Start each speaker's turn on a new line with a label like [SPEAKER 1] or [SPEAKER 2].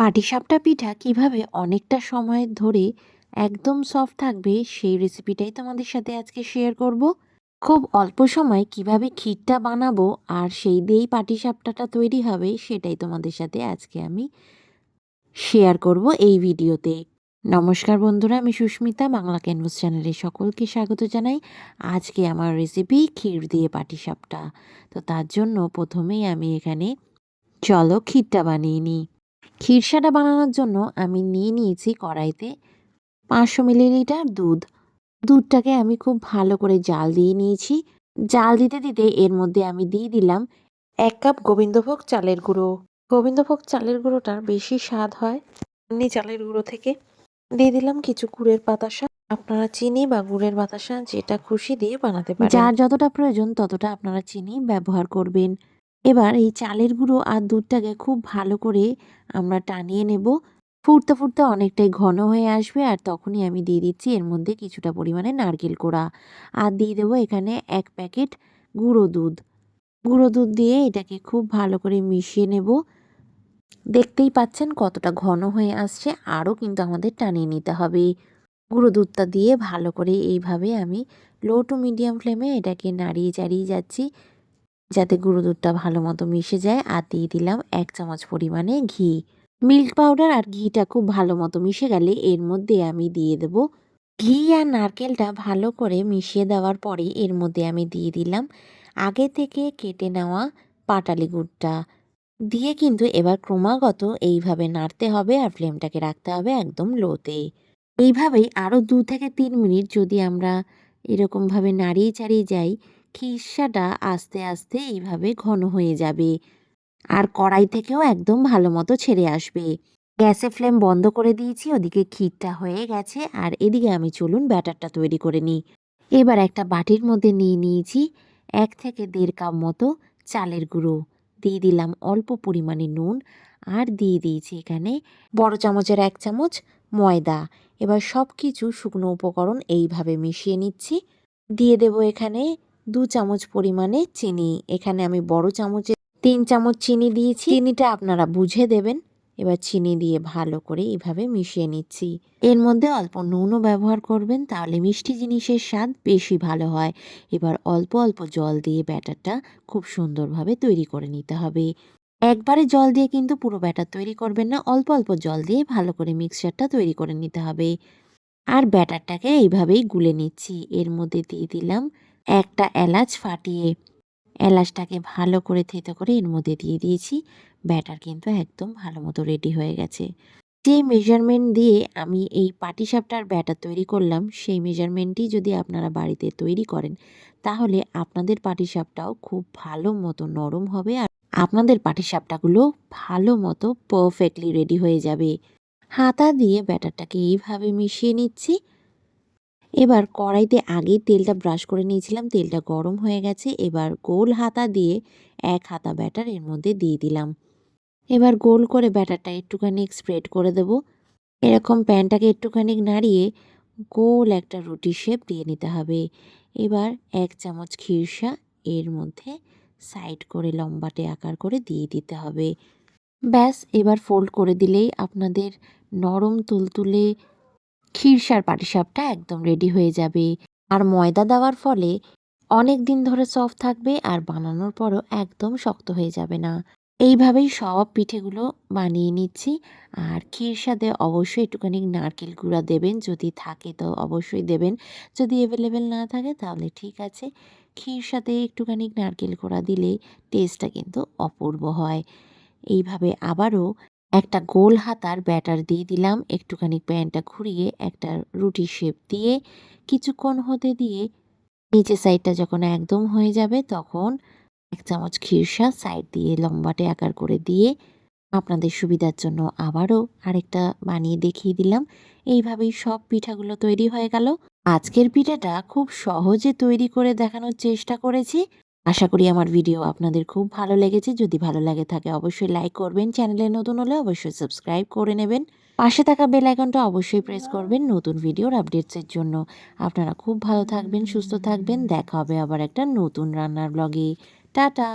[SPEAKER 1] পাটিসাপটা পিঠা কীভাবে অনেকটা সময় ধরে একদম সফট থাকবে, সেই রেসিপিটাই তোমাদের সাথে আজকে শেয়ার করব। খুব অল্প সময় কীভাবে ক্ষীরটা বানাবো আর সেই দিয়েই পাটিসাপটাটা তৈরি হবে, সেটাই তোমাদের সাথে আজকে আমি শেয়ার করব এই ভিডিওতে। নমস্কার বন্ধুরা, আমি সুস্মিতা, বাংলা ক্যানভাস চ্যানেলে সকলকে স্বাগত জানাই। আজকে আমার রেসিপি ক্ষীর দিয়ে পাটিসাপটা। তো তার জন্য প্রথমেই আমি এখানে চলো ক্ষীরটা বানিয়ে নিই। ক্ষীরসাটা বানানোর জন্য আমি নিয়ে নিয়েছি কড়াইতে পাঁচশো মিলিলিটার দুধ। দুধটাকে আমি খুব ভালো করে জাল দিয়ে নিয়েছি। জাল দিতে দিতে এর মধ্যে আমি দিয়ে দিলাম এক কাপ গোবিন্দভোগ চালের গুঁড়ো। গোবিন্দভোগ চালের গুঁড়োটার বেশি স্বাদ হয় এমনি চালের গুঁড়ো থেকে। দিয়ে দিলাম কিছু গুড়ের বাতাসা আপনারা চিনি বা গুড়ের বাতাসা যেটা খুশি দিয়ে বানাতে পারেন। যার যতটা প্রয়োজন ততটা আপনারা চিনি ব্যবহার করবেন। এবার এই চালের গুঁড়ো আর দুধটাকে খুব ভালো করে আমরা টানিয়ে নেব। ফুটতে ফুটতে অনেকটাই ঘন হয়ে আসবে আর তখনই আমি দিয়ে দিচ্ছি এর মধ্যে কিছুটা পরিমাণে নারকেল কোড়া। আর দিয়ে দেবো এখানে এক প্যাকেট গুঁড়ো দুধ। গুঁড়ো দুধ দিয়ে এটাকে খুব ভালো করে মিশিয়ে নেব। দেখতেই পাচ্ছেন কতটা ঘন হয়ে আসছে, আরও কিন্তু আমাদের টানিয়ে নিতে হবে। গুঁড়ো দুধটা দিয়ে ভালো করে এইভাবে আমি লো টু মিডিয়াম ফ্লেমে এটাকে নাড়িয়ে চাড়িয়ে যাচ্ছি। যাতে গুঁড়ো দুধটা ভালো মতো মিশে যায়। আর দিয়ে দিলাম এক চামচ পরিমাণে ঘি। মিল্ক পাউডার আর ঘিটা খুব ভালো মতো মিশে গেলে এর মধ্যে আমি দিয়ে দেব ঘি আর নারকেলটা ভালো করে মিশিয়ে দেওয়ার পরে এর মধ্যে আমি দিয়ে দিলাম আগে থেকে কেটে নেওয়া পাটালি গুড়টা। দিয়ে কিন্তু এবার ক্রমাগত এইভাবে নাড়তে হবে আর ফ্লেমটাকে রাখতে হবে একদম লোতে। এইভাবেই আরও দু থেকে তিন মিনিট যদি আমরা এরকমভাবে নাড়িয়ে চাড়িয়ে যাই খিরসাটা আস্তে আস্তে এইভাবে ঘন হয়ে যাবে। আর কড়াই থেকেও একদম ভালো মতো ছেড়ে আসবে। গ্যাসে ফ্লেম বন্ধ করে দিয়েছি, ওদিকে ক্ষীরটা হয়ে গেছে। আর এদিকে আমি চলুন ব্যাটারটা তৈরি করে নিই। এবার একটা বাটির মধ্যে নিয়ে নিয়েছি এক থেকে দেড় কাপ মতো চালের গুঁড়ো। দিয়ে দিলাম অল্প পরিমাণে নুন আর দিয়ে দিয়েছি এখানে বড় চামচের এক চামচ ময়দা। এবার সব কিছু শুকনো উপকরণ এইভাবে মিশিয়ে নিচ্ছি। দিয়ে দেব এখানে দু চামচ পরিমাণে চিনি। এখানে আমি বড় চামচে তিন চামচ চিনি দিয়েছি। চিনিটা আপনারা বুঝে দেবেন। এবার চিনি দিয়ে ভালো করে এভাবে মিশিয়ে নিচ্ছি। এর মধ্যে অল্প নুনও ব্যবহার করবেন, তাহলে মিষ্টি জিনিসের স্বাদ বেশি ভালো হয়। এবার অল্প অল্প জল দিয়ে ব্যাটারটা খুব সুন্দরভাবে তৈরি করে নিতে হবে। একবারে জল দিয়ে কিন্তু পুরো ব্যাটার তৈরি করবেন না, অল্প অল্প জল দিয়ে ভালো করে মিক্সচারটা তৈরি করে নিতে হবে। আর ব্যাটারটাকে এইভাবেই গুলে নিচ্ছি। এর মধ্যে দিয়ে দিলাম একটা এলাচ ফাটিয়ে। এলাচটাকে ভালো করে থেতো করে এর মধ্যে দিয়ে দিয়েছি। ব্যাটার কিন্তু একদম ভালো মতো রেডি হয়ে গেছে। যে মেজারমেন্ট দিয়ে আমি এই পাটিসাপটার ব্যাটার তৈরি করলাম, সেই মেজারমেন্টই যদি আপনারা বাড়িতে তৈরি করেন, তাহলে আপনাদের পাটিসাপটাও খুব ভালো মতো নরম হবে আর আপনাদের পাটিসাপটাগুলো ভালো মতো পারফেক্টলি রেডি হয়ে যাবে। হাতা দিয়ে ব্যাটারটাকে এইভাবে মিশিয়ে নিচ্ছি। এবার কড়াইতে আগেই তেলটা ব্রাশ করে নিয়েছিলাম, তেলটা গরম হয়ে গেছে, এবার গোল হাতা দিয়ে এক হাতা ব্যাটার এর মধ্যে দিয়ে দিলাম। এবার গোল করে ব্যাটারটা একটুখানি স্প্রেড করে দেব। এরকম প্যানটাকে একটুখানি নাড়িয়ে গোল একটা রুটি শেপ দিয়ে নিতে হবে। এবার এক চামচ খিরসা এর মধ্যে সাইড করে লম্বাটে আকার করে দিয়ে দিতে হবে। ব্যাস, এবার ফোল্ড করে দিলেই আপনাদের নরম তুলতুলে ক্ষীরসার পাটিসাপটা একদম রেডি হয়ে যাবে। আর ময়দা দেওয়ার ফলে অনেক দিন ধরে সফট থাকবে আর বানানোর পরও একদম শক্ত হয়ে যাবে না। এইভাবেই সব পিঠেগুলো বানিয়ে নিচ্ছি। আর ক্ষীর সাথে অবশ্যই একটুখানি নারকেল গুঁড়া দেবেন, যদি থাকে তো অবশ্যই দেবেন। যদি অ্যাভেলেবেল না থাকে তাহলে ঠিক আছে। ক্ষীর সাথে একটুখানি নারকেল গুঁড়া দিলে টেস্টটা কিন্তু অপূর্ব হয়। এইভাবে আবারও একটা গোল হাতার ব্যাটার দিয়ে দিলাম। একটুখানি প্যানটা ঘুরিয়ে, একটা রুটি শেপ দিয়ে, কিছুক্ষণ হতে দিয়ে নিচের সাইডটা যখন একদম হয়ে যাবে তখন এক চামচ খিরসা সাইড দিয়ে লম্বাটে আকার করে দিয়ে আপনাদের সুবিধার জন্য আবারও আরেকটা বানিয়ে দেখিয়ে দিলাম। এইভাবেই সব পিঠাগুলো তৈরি হয়ে গেল। আজকের পিঠাটা খুব সহজে তৈরি করে দেখানোর চেষ্টা করেছি। আশা করি আমার ভিডিও আপনাদের খুব ভালো লেগেছে। যদি ভালো লাগে থাকে অবশ্যই লাইক করবেন। চ্যানেলে নতুন হলে অবশ্যই সাবস্ক্রাইব করে নেবেন। পাশে থাকা বেল আইকনটা অবশ্যই প্রেস করবেন নতুন ভিডিওর আপডেটসের জন্য। আপনারা খুব ভালো থাকবেন, সুস্থ থাকবেন। দেখা হবে আবার একটা নতুন রান্নার ব্লগে টাটা!